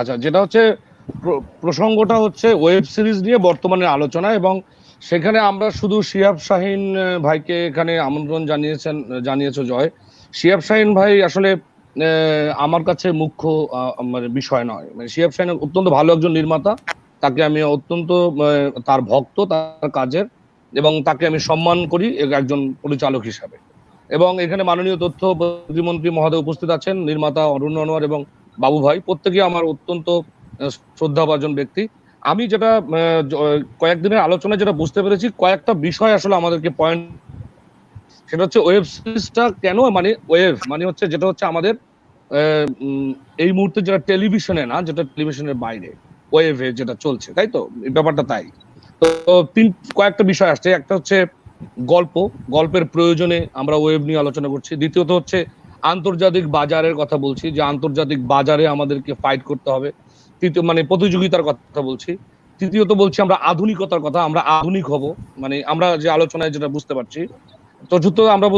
আচ্ছা যেটা হচ্ছে প্রসঙ্গটা হচ্ছে ওয়েব সিরিজ নিয়ে বর্তমানে আলোচনা এবং সেখানে আমরা শুধু শিহাব শাহিন ভাইকে এখানে আমন্ত্রণ জানিয়েছেন জানিয়েছো জয়। শিহাব শাহিন ভাই আসলে আমার কাছে মুখ্য মানে বিষয় নয়। মানে শিয়াব শাহিন অত্যন্ত ভালো একজন নির্মাতা। তাকে আমি অত্যন্ত তার ভক্ত, তার কাজের এবং তাকে আমি সম্মান করি একজন পরিচালক হিসাবে। এবং এখানে মাননীয় তথ্য প্রতিমন্ত্রী মহোদয় উপস্থিত আছেন, নির্মাতা অরুণ আনোয়ার এবং বাবু ভাই প্রত্যেকে আমার অত্যন্ত শ্রদ্ধাভাজন ব্যক্তি। আমি যেটা কয়েকদিনের আলোচনায় যেটা বুঝতে পেরেছি, কয়েকটা বিষয় আসলে আমাদেরকে পয়েন্ট সেটা হচ্ছে ওয়েব সিরিজটা কেন মানে ওয়েব মানে হচ্ছে যেটা হচ্ছে আমাদের এই মুহূর্তে যেটা টেলিভিশনে না, যেটা টেলিভিশনের বাইরে ওয়েভে যেটা চলছে, তাই তো? ব্যাপারটা তাই। তো তিন, কয়েকটা বিষয় আসছে। একটা হচ্ছে গল্প, গল্পের প্রয়োজনে আমরা ওয়েব নিয়ে আলোচনা করছি। দ্বিতীয়ত হচ্ছে আন্তর্জাতিক বাজারের কথা বলছি, যে আন্তর্জাতিক বাজারে আমাদেরকে ফাইট করতে হবে। তৃতীয় মানে প্রতিযোগিতার কথা বলছি। তৃতীয়ত বলছি আমরা আধুনিকতার কথা, আমরা আধুনিক হব। মানে আমরা যে আলোচনায় যেটা বুঝতে পারছি, চতুর্থ আমরা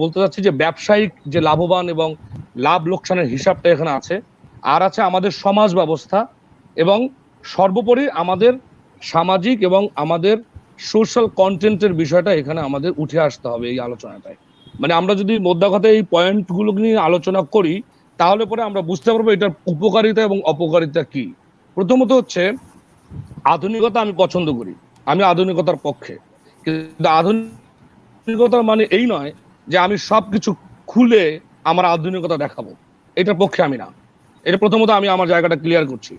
বলতে চাচ্ছি যে ব্যবসায়িক যে লাভবান এবং লাভ লোকসানের হিসাবটা এখানে আছে। আর আছে আমাদের সমাজ ব্যবস্থা এবং সর্বোপরি আমাদের সামাজিক এবং আমাদের সোশ্যাল কন্টেন্টের বিষয়টা এখানে আমাদের উঠে আসতে হবে এই আলোচনাটায়। মানে আমরা যদি মোদ্দা এই পয়েন্টগুলো নিয়ে আলোচনা করি, তাহলে পরে আমরা বুঝতে পারব এটার উপকারিতা এবং অপকারিতা কি। প্রথমত হচ্ছে, আধুনিকতা আমি পছন্দ করি। আমি আধুনিকতার পক্ষে। কিন্তু আধুনিকতার মানে এই নয় যে আমি সব কিছু খুলে আমার আধুনিকতা দেখাবো। এটার পক্ষে আমি না। এটা প্রথমত আমি আমার জায়গাটা ক্লিয়ার করছি।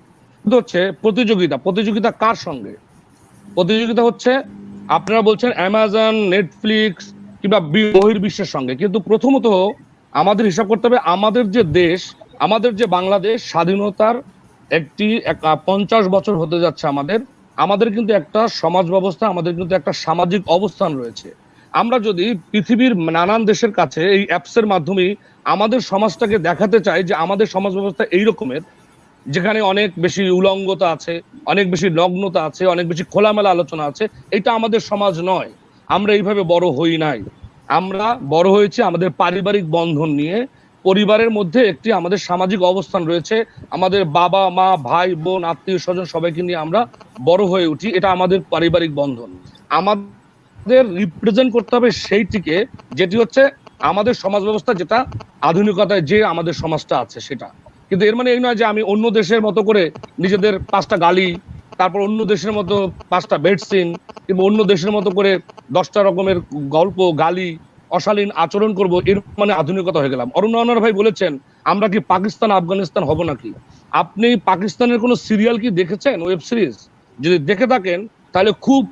হচ্ছে, প্রতিযোগিতা। প্রতিযোগিতা কার সঙ্গে? প্রতিযোগিতা হচ্ছে, আপনারা বলছেন অ্যামাজন নেটফ্লিক্স কিংবা বহির্বিশ্বের সঙ্গে। কিন্তু প্রথমত আমাদের হিসাব করতে হবে, আমাদের যে দেশ, আমাদের যে বাংলাদেশ, স্বাধীনতার একটি এক- পঞ্চাশ বছর হতে যাচ্ছে আমাদের। আমাদের কিন্তু একটা সমাজ ব্যবস্থা, আমাদের কিন্তু একটা সামাজিক অবস্থান রয়েছে। আমরা যদি পৃথিবীর নানান দেশের কাছে এই অ্যাপসের মাধ্যমে আমাদের সমাজটাকে দেখাতে চাই যে আমাদের সমাজ ব্যবস্থা এই রকমের, যেখানে অনেক বেশি উলঙ্গতা আছে, অনেক বেশি নগ্নতা আছে, অনেক বেশি খোলামেলা আলোচনা আছে, এটা আমাদের সমাজ নয়। আমরা এইভাবে বড় হই নাই। আমরা বড় হয়েছি আমাদের পারিবারিক বন্ধন নিয়ে। পরিবারের মধ্যে একটি আমাদের সামাজিক অবস্থান রয়েছে। আমাদের বাবা, মা, ভাই, বোন, আত্মীয় স্বজন সবাইকে নিয়ে আমরা বড় হয়ে উঠি। এটা আমাদের পারিবারিক বন্ধন। আমাদের রিপ্রেজেন্ট করতে হবে সেইটিকে, যেটি হচ্ছে আমাদের সমাজ ব্যবস্থা যেটা আধুনিকতায় যে আমাদের সমাজটা আছে সেটা। কিন্তু এর মানে এই নয় যে আমি অন্য দেশের মতো করে নিজেদের পাঁচটা গালি তারপর অন্য দেশের মতো পাঁচটা বেড সিন কিংবা অন্য দেশের মতো করে দশটা রকমের গল্প, গালি, অশালীন আচরণ করব এর মানে আধুনিকতা হয়ে গেলাম। অরুণ ভাই বলেছেন, আমরা কি পাকিস্তান, আফগানিস্তান হব নাকি? আপনি পাকিস্তানের কোনো সিরিয়াল কি দেখেছেন, ওয়েব সিরিজ? যদি দেখে থাকেন, তাহলে খুব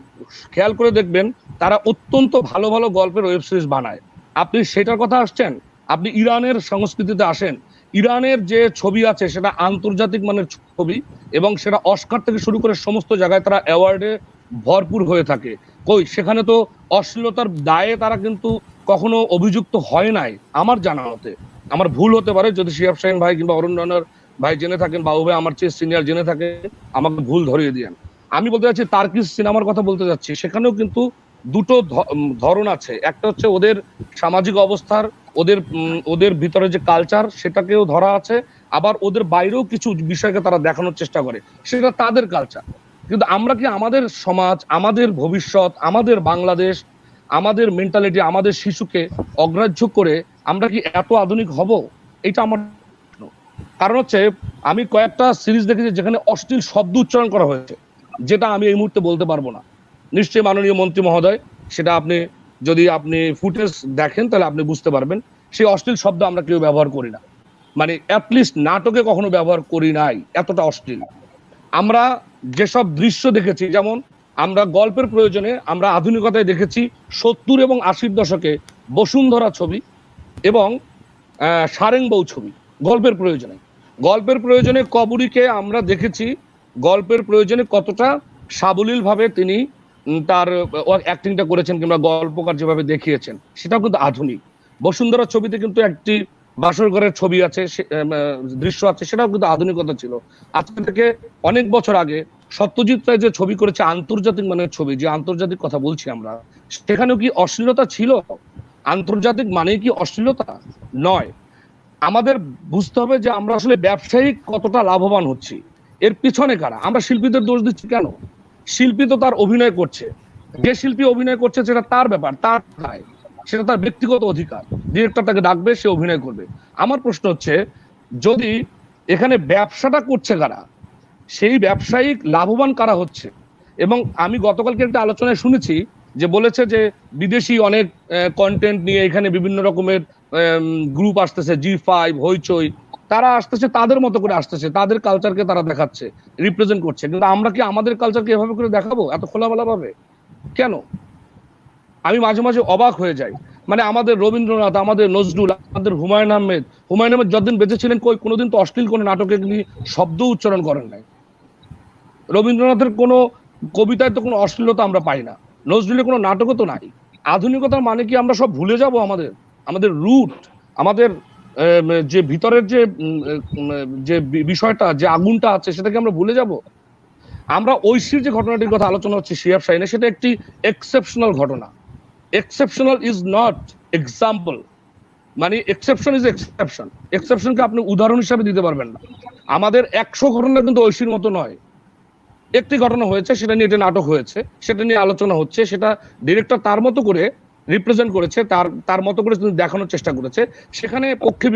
খেয়াল করে দেখবেন, তারা অত্যন্ত ভালো ভালো গল্পের ওয়েব সিরিজ বানায়। আপনি সেটার কথা আসছেন? আপনি ইরানের সংস্কৃতিতে আসেন। ইরানের যে ছবি আছে, সেটা আন্তর্জাতিক মানের ছবি এবং সেটা অস্কার থেকে শুরু করে সমস্ত জায়গায় তারা অ্যাওয়ার্ডে ভরপুর হয়ে থাকে। কই, সেখানে তো অশ্লীলতার দায়ে তারা কিন্তু কখনো অভিযুক্ত হয় নাই, আমার জানা মতে। আমার ভুল হতে পারে যদি শিয়াব শাহিন ভাই কিংবা অরুণ রানার ভাই জেনে থাকেন বাবু ভাই আমার চেয়ে সিনিয়র জেনে থাকে, আমাকে ভুল ধরিয়ে দিয়েন। আমি বলতে চাচ্ছি, তার্কিস সিনেমার কথা বলতে যাচ্ছি, সেখানেও কিন্তু দুটো ধরন আছে। একটা হচ্ছে ওদের সামাজিক অবস্থার, ওদের ওদের ভিতরে যে কালচার সেটাকেও ধরা আছে। আবার ওদের বাইরেও কিছু বিষয়কে তারা দেখানোর চেষ্টা করে। সেটা তাদের কালচার কিন্তু আমরা কি আমাদের সমাজ, আমাদের ভবিষ্যৎ, আমাদের বাংলাদেশ, আমাদের মেন্টালিটি আমাদের শিশুকে অগ্রাহ্য করে আমরা কি এত আধুনিক হব? এটা আমার কারণ হচ্ছে আমি কয়েকটা সিরিজ দেখেছি যেখানে অশ্লীল শব্দ উচ্চারণ করা হয়েছে, যেটা আমি এই মুহূর্তে বলতে পারব না। নিশ্চয়ই মাননীয় মন্ত্রী মহোদয়, সেটা আপনি, যদি আপনি ফুটেজ দেখেন তাহলে আপনি বুঝতে পারবেন, সেই অশ্লীল শব্দ আমরা কেউ ব্যবহার করি না। মানে অ্যাটলিস্ট নাটকে কখনো ব্যবহার করি নাই, এতটা অশ্লীল। আমরা যেসব দৃশ্য দেখেছি যেমন আমরা গল্পের প্রয়োজনে আমরা আধুনিকতায় দেখেছি সত্তর এবং আশির দশকে বসুন্ধরা ছবি এবং আহ, সারেংবউ ছবি গল্পের প্রয়োজনে। গল্পের প্রয়োজনে কবরীকে আমরা দেখেছি গল্পের প্রয়োজনে কতটা সাবলীলভাবে তিনি তার অ্যাক্টিংটা করেছেন কিংবা গল্পকার যেভাবে দেখিয়েছেন সেটাও কিন্তু আধুনিক। বসুন্ধরা ছবিতে কিন্তু একটি বাসর ঘরের ছবি আছে দৃশ্য আছে, সেটাও কিন্তু আধুনিকতা ছিল। আজকে থেকে অনেক বছর আগে সত্যজিৎ রায় যে ছবি করেছে, আন্তর্জাতিক মানের ছবি, যে আন্তর্জাতিক কথা বলছি আমরা, সেখানেও কি অশ্লীলতা ছিল? আন্তর্জাতিক মানে কি অশ্লীলতা? নয়। আমাদের বুঝতে হবে যে আমরা আসলে ব্যবসায়িক কতটা লাভবান হচ্ছি। এর পিছনে কারা? আমরা শিল্পীদের দোষ দিচ্ছি কেন? শিল্পী তো তার অভিনয় করছে। যে শিল্পী অভিনয় করছে, সেটা তার ব্যাপার, তার সেটা তার ব্যক্তিগত অধিকার। ডিরেক্টর তাকে ডাকবে, সে অভিনয় করবে। আমার প্রশ্ন হচ্ছে, যদি এখানে ব্যবসাটা করছে কারা, সেই ব্যবসায়িক লাভবান কারা হচ্ছে? এবং আমি গতকালকে একটা আলোচনায় শুনেছি যে বলেছে যে বিদেশি অনেক কন্টেন্ট নিয়ে এখানে বিভিন্ন রকমের গ্রুপ আসতেছে জি ফাইভ হইচই। তারা আসতেছে, তাদের মতো করে আসতেছে, তাদের কালচারকে তারা দেখাচ্ছে রিপ্রেজেন্ট করছে। কিন্তু আমরা কি আমাদের কালচারকে এভাবে করে দেখাবো, এত খোলামেলা ভাবে কেন? আমি মাঝে মাঝে অবাক হয়ে যাই। মানে আমাদের রবীন্দ্রনাথ, আমাদের নজরুল, আমাদের হুমায়ুন আহমেদ হুমায়ুন আহমেদ যতদিন বেঁচে ছিলেন কই, কোনোদিন তো অশ্লীল কোনো নাটকে তিনি শব্দ উচ্চারণ করেন নাই। রবীন্দ্রনাথের কোনো কবিতায় তো কোনো অশ্লীলতা আমরা পাই না। নজরুলের কোনো নাটকও তো নাই। আধুনিকতার মানে কি আমরা সব ভুলে যাব আমাদের? আমাদের রুট আমাদের যে ভিতরের যে যে বিষয়টা, যে আগুনটা আছে, সেটাকে আমরা ভুলে যাব? আমরা ঐশীর যে ঘটনাটির কথা আলোচনা হচ্ছে শিয়াব শাহিনে সেটা একটি এক্সেপশনাল ঘটনা। এক্সেপশনাল ইজ নট এক্সাম্পল মানে এক্সেপশন ইজ এক্সেপশন এক্সেপশনকে আপনি উদাহরণ হিসাবে দিতে পারবেন না। আমাদের একশো ঘটনা কিন্তু ঐশীর মতো নয়। একটি ঘটনা হয়েছে, সেটা নিয়ে এটা নাটক হয়েছে, সেটা নিয়ে আলোচনা হচ্ছে, সেটা ডিরেক্টর তার মতো করে রিপ্রেজেন্ট করেছে, তার তার মতো করে দেখানোর চেষ্টা করেছে। সেখানে পক্ষে